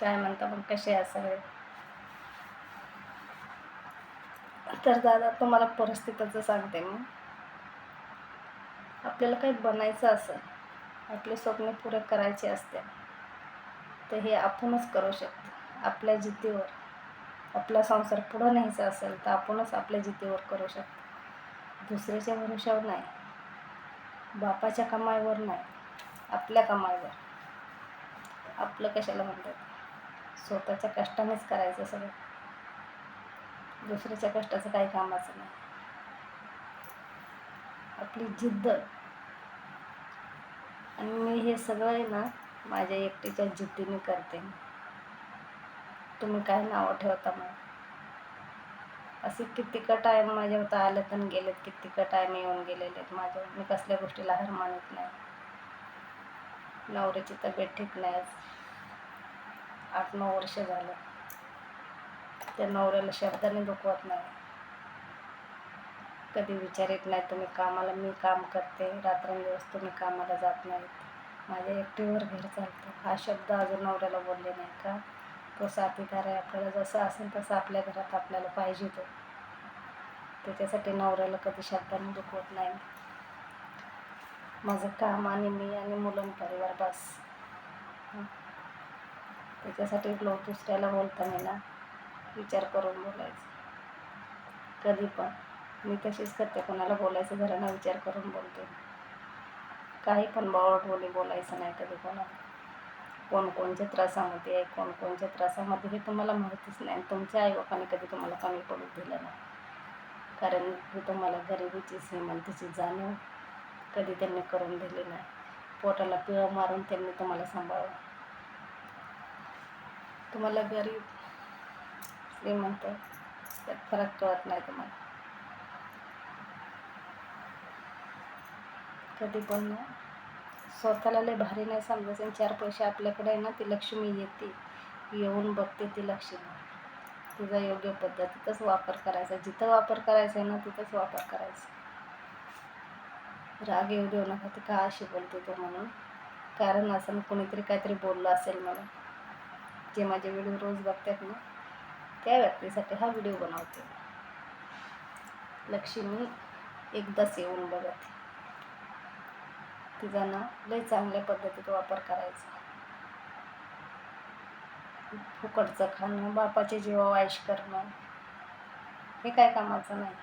काय म्हणता मग कसे आहे सगळे? तर दादा तुम्हाला परिस्थितीचं सांगते मी. आपल्याला काही बनायचं असेल आपले स्वप्न पुरे करायचे असते तर हे आपणच करू शकतो आपल्या जिद्दीवर आपला संसार पुढं न्यायचा असेल तर आपणच आपल्या जिद्दीवर करू शकतो. दुसऱ्याच्या भरोशावर नाही. बापाच्या कमाईवर नाही. आपल्या कमाईवर. आपलं कशाला म्हणतात? स्वतःच्या कष्टानेच करायचं सगळं. दुसऱ्याच्या कष्टाचं काही कामाचं नाही. आपली जिद्द. आणि मी हे सगळं आहे ना माझ्या एकटीच्या जिद्दीने करते. तुम्ही काय नावं ठेवता मग? असे कितीक टाईम माझ्या होता आलेत आणि गेलेत कितीक टाईम येऊन गेलेले आहेत माझ्या. मी कसल्या गोष्टीला हार मानत नाही. नवऱ्याची तब्येत ठीक नाही. आठ नऊ वर्ष झालं. त्या नवऱ्याला शब्दाने दुखवत नाही. कधी विचार येत नाही तुम्ही कामाला मी काम करते. रात्रंदिवस तुम्ही कामाला जात नाहीत. माझ्या एकटीवर घर चालतं. हा शब्द अजून नवऱ्याला बोलले नाही का? तो साथीदार आहे. आपल्याला जसं असेल तसं आपल्या घरात आपल्याला पाहिजे तो. त्याच्यासाठी नवऱ्याला कधी शब्दाने दुखवत नाही. माझं काम आणि मी आणि मुलं परिवार बस. त्याच्यासाठी लोक दुसऱ्याला बोलताना ना विचार करून बोलायचं. कधी पण. मी तशीच करते. कोणाला बोलायचं घरांना विचार करून बोलते. काही पण बावट बोली बोलायचं नाही कधी कोणाला. कोणकोणच्या त्रासामध्ये आहे कोणकोणच्या त्रासामध्ये हे तुम्हाला माहितीच नाही. आणि तुमच्या आईबापाने कधी तुम्हाला कमी पडू दिलं नाही. कारण की तुम्हाला गरिबीची श्रीमंतीची जाणीव कधी त्यांनी करून दिली नाही. पोटाला पिळं मारून त्यांनी तुम्हाला सांभाळलं. तुम्हाला गरीब श्रीमंत त्यात फरक कळत नाही तुम्हाला. कधी पण स्वतःला लय भारी नाही समजायचं आणि चार पैसे आपल्याकडे आहे ना ती लक्ष्मी येते. येऊन बघते ती लक्ष्मी. तिचा योग्य पद्धतीतच वापर करायचा. जिथं वापर करायचा आहे ना तिथंच वापर करायचा. राग येऊ देऊ नका ती का अशी बोलते तो म्हणून? कारण असं कोणीतरी काहीतरी बोललं असेल मला. जे माझे व्हिडिओ रोज बघतात ना त्या व्यक्तीसाठी हा व्हिडिओ बनवते. लक्ष्मी एकदाच येऊन बघत. तिचा ना लय चांगल्या पद्धतीत वापर करायचा. फुकटचं खाणं बापाचे जीवा वाईश करणं हे काय कामाचं नाही.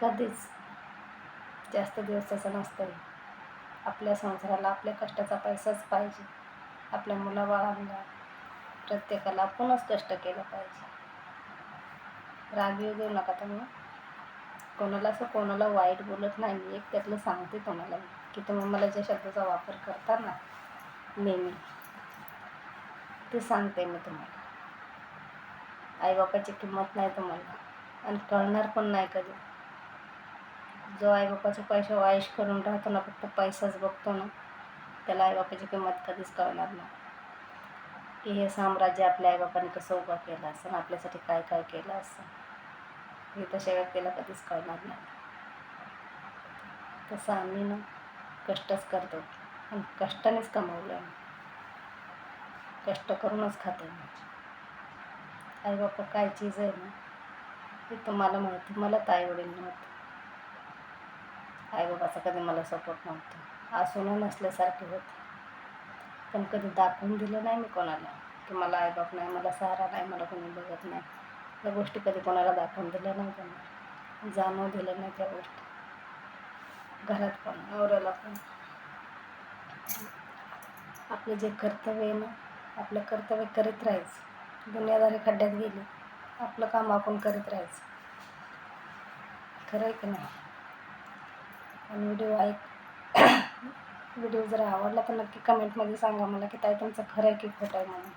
कधीच जास्त दिवस तसं नसतं आपल्या संसाराला आपल्या कष्टाचा पैसाच पाहिजे. आपल्या मुलाबाळांना प्रत्येकाला आपणच कष्ट केलं पाहिजे. राग येऊ देऊ नका तुम्ही. कोणाला असं कोणाला वाईट बोलत नाही एक त्यातलं सांगते तुम्हाला की तुम्ही मला ज्या शब्दाचा वापर करता ना नेहमी ते सांगते मी तुम्हाला. आईबापाची किंमत नाही तुम्हाला आणि कळणार पण नाही कधी. जो आईबापाचे पैसे वाईश करून राहतो ना फक्त पैसाच बघतो ना त्याला आईबापाची किंमत कधीच कळणार नाही. की हे साम्राज्य आपल्या आईबापाने कसं उभं केलं असं आणि आपल्यासाठी काय काय केलं असं. हे तशा व्यक्तीला कधीच कळणार नाही. तसं आम्ही ना कष्टच करतो आणि कष्टानेच कमवलं कष्ट करूनच खातो आई बापा काय चीज आहे ना हे तुम्हाला माहिती मला तर आईवडील नव्हतं. आईबाबाचा कधी मला सपोर्ट नव्हता. असून नसल्यासारखे होते. पण कधी दाखवून दिलं नाही मी कोणाला. की मला आईबाप नाही मला सहारा नाही मला कोणी बघत नाही. त्या गोष्टी कधी कोणाला दाखवून दिल्या नाही त्यांना. जाणव दिलं नाही त्या गोष्टी. घरात पण नवऱ्याला पण. आपलं जे कर्तव्य आहे ना आपलं कर्तव्य करीत राहायचं. दुनियादारी खड्ड्यात गेली आपलं काम आपण करीत राहायचं. खरं आहे की नाही? आणि व्हिडिओ ऐक. व्हिडिओ जर आवडला तर नक्की कमेंटमध्ये सांगा मला की ताई तुमचं खरं आहे की खोटं आहे म्हणून.